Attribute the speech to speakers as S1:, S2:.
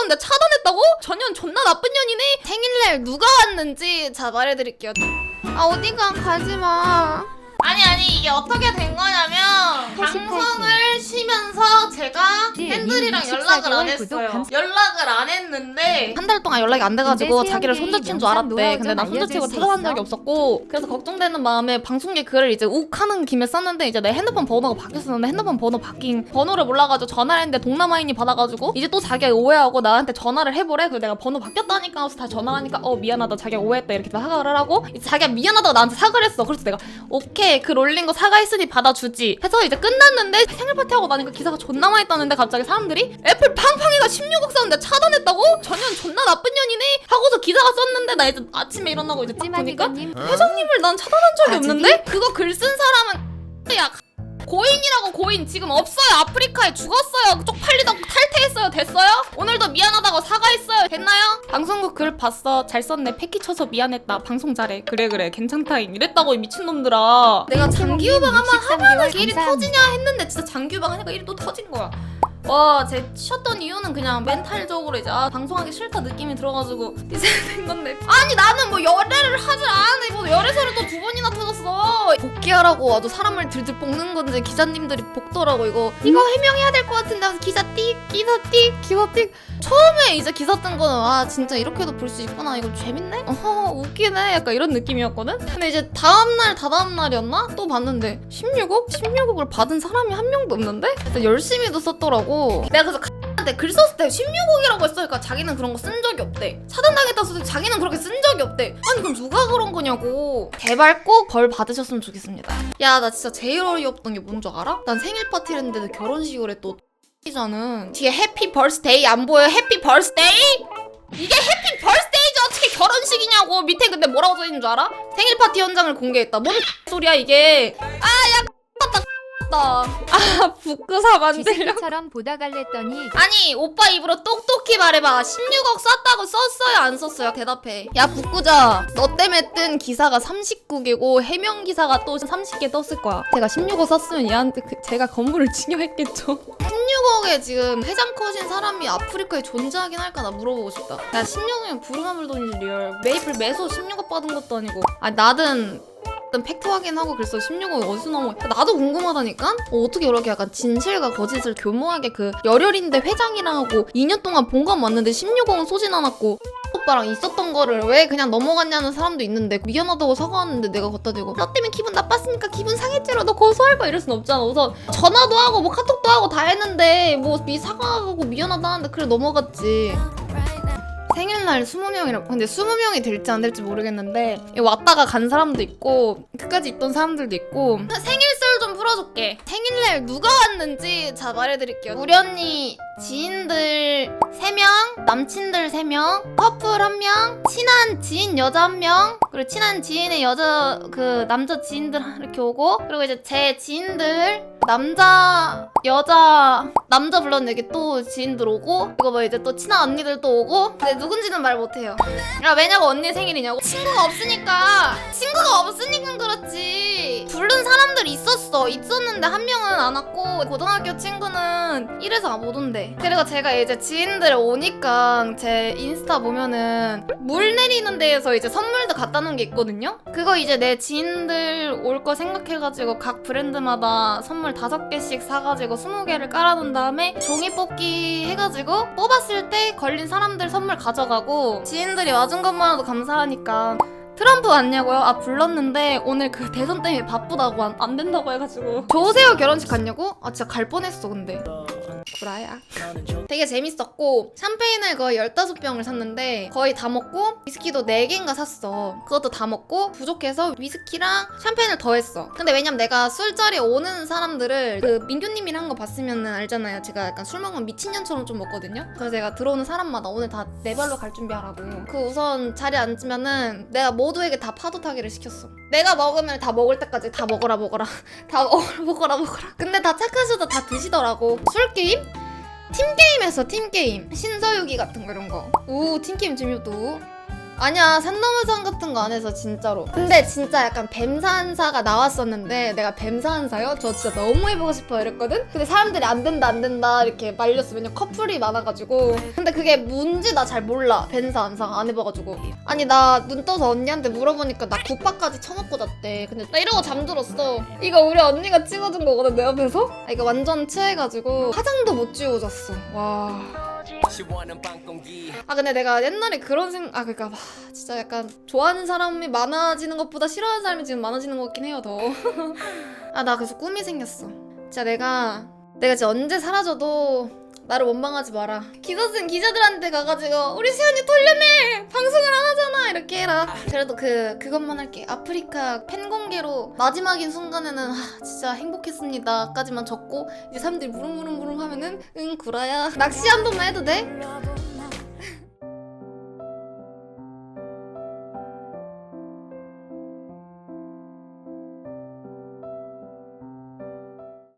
S1: 썼는데 차단했다고? 전년 존나 나쁜 년이네? 생일날 누가 왔는지 자 말해드릴게요 아 어디가 가지마 아니 아니 이게 어떻게 된 거냐면
S2: 88
S1: 방송을 쉬면서 제가
S2: 네,
S1: 팬들이랑
S2: 님
S1: 연락을
S2: 안64 구독
S1: 했어요. 연락을 안 했는데 한 달 동안 연락이 안 돼가지고
S2: 근데
S1: 자기를 손절친 줄
S2: 영상
S1: 알았대.
S2: 노하우
S1: 근데 좀나 손절치고
S2: 알려줄 수 있어?
S1: 적이 없었고 그래서 걱정되는 마음에 방송계 글을 이제 욱 하는 김에 썼는데 이제 내 핸드폰 번호가 바뀌었었는데 핸드폰 번호 바뀐 번호를 몰라가지고 전화를 했는데 동남아인이 받아가지고 이제 또 자기가 오해하고 나한테 전화를 해보래. 그래서 내가 번호 바뀌었다니까 해서 다 전화하니까 어 미안하다. 자기가 오해했다. 이렇게 사과를 하고 이제 자기가 미안하다고 나한테 사과를 했어. 그래서 내가 오케이 글 올린 거 사과했으니 받아주지 해서 이제 끝났는데 생일 파티하고 나니까 기사가 존나 많이 떴는데 갑자기 사람들이 애플 팡팡이가 16억 썼는데 차단했다고? 전년 존나 나쁜 년이네? 하고서 기사가 썼는데 나 이제 아침에 일어나고 이제 딱 보니까
S2: 찌마니가님.
S1: 회장님을 난 차단한 적이
S2: 아,
S1: 없는데? 그거 글 쓴 사람은 야 고인이라고 고인. 지금 없어요. 아프리카에 죽었어요. 쪽팔리다고 탈퇴했어요. 됐어요? 오늘도 미안하다고 사과했어요. 됐나요? 방송국 글 봤어. 잘 썼네. 패키 쳐서 미안했다. 방송 잘해. 그래 그래. 괜찮다잉. 이랬다고 이 미친놈들아. 내가 장기유방 한번 하면은 일이 터지냐 했는데 진짜 장기유방 하니까 일이 또 터진 거야 와, 제 쉬었던 이유는 그냥 멘탈적으로 이제 아, 방송하기 싫다 느낌이 들어가지고 이제 된 건데. 아니 나는 뭐 열애를 하질 않았는데 뭐 열애설을 또두 번이나 터졌어. 복귀하라고 아주 사람을 들들 볶는 건데 기자님들이 볶더라고 이거. 이거 해명해야 될 것 같은데 하면서 기사 띡 기사 띡 기사 띡. 처음에 이제 기사 뜬 거는 아 진짜 이렇게도 볼 수 있구나. 이거 재밌네? 어허 웃기네. 약간 이런 느낌이었거든? 근데 이제 다음날 다다음 날이었나? 또 봤는데 16억? 16억을 받은 사람이 한 명도 없는데? 일단 열심히도 썼더라고 내가 그래서 한테 글 썼을 때 16억이라고 했으니까 자기는 그런 거 쓴 적이 없대. 차단당했다 썼을 때 자기는 그렇게 쓴 적이 없대. 아니 그럼 누가 그런 거냐고. 제발 꼭 벌 받으셨으면 좋겠습니다. 야 나 진짜 제일 어이없던 게 뭔 줄 알아? 난 생일 파티를 했는데 결혼식을 해또 X자는 뒤에 해피 벌스데이 안 보여? 해피 벌스데이? 이게 해피 벌스데이지 어떻게 결혼식이냐고 밑에 근데 뭐라고 써있는 줄 알아? 생일 파티 현장을 공개했다. 뭔 소리야 이게? 아 X다. 아 북구사 만들려
S2: 지새끼처럼 보다 갈랬더니
S1: 아니 오빠 입으로 똑똑히 말해봐. 16억 썼다고 썼어요 안 썼어요? 대답해. 야 북구자. 너 때문에 뜬 기사가 39개고 해명 기사가 또 30개 떴을 거야. 제가 16억 썼으면 얘한테 그- 제가 건물을 증여했겠죠. 16억에 지금 회장 컷인 사람이 아프리카에 존재하긴 할까? 나 물어보고 싶다. 야 16억이면 부르마물 돈이지 리얼. 메이플 매소 16억 받은 것도 아니고. 아 나든 일단 팩트 확인하고 그래서 16억 어디서 거야? 나도 궁금하다니까? 어, 떻게 이렇게 약간 진실과 거짓을 교묘하게 그 열혈인데 회장이랑 하고 2년 동안 본건 맞는데 16억은 쏘진 않았고 오빠랑 있었던 거를 왜 그냥 넘어갔냐는 사람도 있는데 미안하다고 사과하는데 내가 갖다 대고 너 때문에 기분 나빴으니까 기분 상했지로 너 고소할 거야 이럴 순 없잖아 우선 전화도 하고 뭐 카톡도 하고 다 했는데 뭐 미 사과하고 미안하다 하는데 그래 넘어갔지 생일날 20명이라고 근데 20명이 될지 안 될지 모르겠는데 왔다가 간 사람도 있고 끝까지 있던 사람들도 있고 생일썰 좀 풀어줄게. 생일날 누가 왔는지 자 말해드릴게요. 우리 언니 지인들 3명 남친들 3명 커플 1명 친한 지인 여자 1명 그리고 친한 지인의 여자 그 남자 지인들 이렇게 오고 그리고 이제 제 지인들 남자 여자 남자 불렀는데 여기 또 지인들 오고 이거 뭐 이제 또 친한 언니들 또 오고 근데 누군지는 말 못해요. 야 왜냐고 언니 생일이냐고. 친구가 없으니까. 친구가 없으니까 그렇지 부른 사람들 있었어. 있었는데 한 명은 안 왔고 고등학교 친구는 이래서 못 온대 그리고 제가 이제 지인들 오니까 제 인스타 보면은 물 내리는 데에서 이제 선물도 갖다 놓은 게 있거든요? 그거 이제 내 지인들 올 거 생각해가지고 각 브랜드마다 선물 다섯 개씩 사가지고 스무 개를 깔아놓은 다음에 종이 뽑기 해가지고 뽑았을 때 걸린 사람들 선물 가져가고 지인들이 와준 것만으로도 감사하니까 트럼프 왔냐고요? 아 불렀는데 오늘 그 대선 때문에 바쁘다고 안, 안 된다고 해가지고 조세호 결혼식 갔냐고? 아 진짜 갈 뻔했어 근데 구라야? 되게 재밌었고 샴페인을 거의 15병을 샀는데 거의 다 먹고 위스키도 4개인가 샀어. 그것도 다 먹고 부족해서 위스키랑 샴페인을 더 했어. 근데 왜냐면 내가 술자리에 오는 사람들을 그 민규님이랑 한 거 봤으면 알잖아요. 제가 약간 술 먹으면 미친년처럼 좀 먹거든요. 그래서 내가 들어오는 사람마다 오늘 다 내 발로 갈 준비하라고. 그 우선 자리에 앉으면은 내가 모두에게 다 파도 타기를 시켰어. 내가 먹으면 다 먹을 때까지 다 먹어라 먹어라. 다 먹어라 먹어라 먹어라. 근데 다 착하셔도 다 드시더라고. 술 게임? 팀게임. 신서유기 같은 거 이런 거오 팀게임 재미없도 아니야 산넘어상 같은 거 안 해서 진짜로. 근데 진짜 약간 뱀사한사가 나왔었는데 내가 뱀사한사요? 저 진짜 너무 해보고 싶어 이랬거든? 근데 사람들이 안 된다 안 된다 이렇게 말렸어 왜냐면 커플이 많아가지고. 근데 그게 뭔지 나 잘 몰라 뱀사한사 안 해봐가지고. 아니 나 눈 떠서 언니한테 물어보니까 나 국밥까지 쳐놓고 잤대. 근데 나 이러고 잠들었어. 이거 우리 언니가 찍어준 거거든 내 옆에서? 아, 이거 완전 취해가지고 화장도 못 지우고 잤어. 와 아 근데 내가 옛날에 그런 생각 아 그러니까 막 진짜 약간 좋아하는 사람이 많아지는 것보다 싫어하는 사람이 지금 많아지는 것 같긴 해요 더. 아 나 그래서 꿈이 생겼어. 진짜 내가 내가 진짜 언제 사라져도 나를 원망하지 마라. 기사 쓴 기자들한테 가가지고 우리 시연이 돌려내 방송을 안 이렇게 해라. 그래도 그 그것만 할게. 아프리카 팬 공개로 마지막인 순간에는 아, 진짜 행복했습니다까지만 적고 이제 사람들이 무릉무릉무릉 하면은 응 구라야 낚시 한 번만 해도 돼?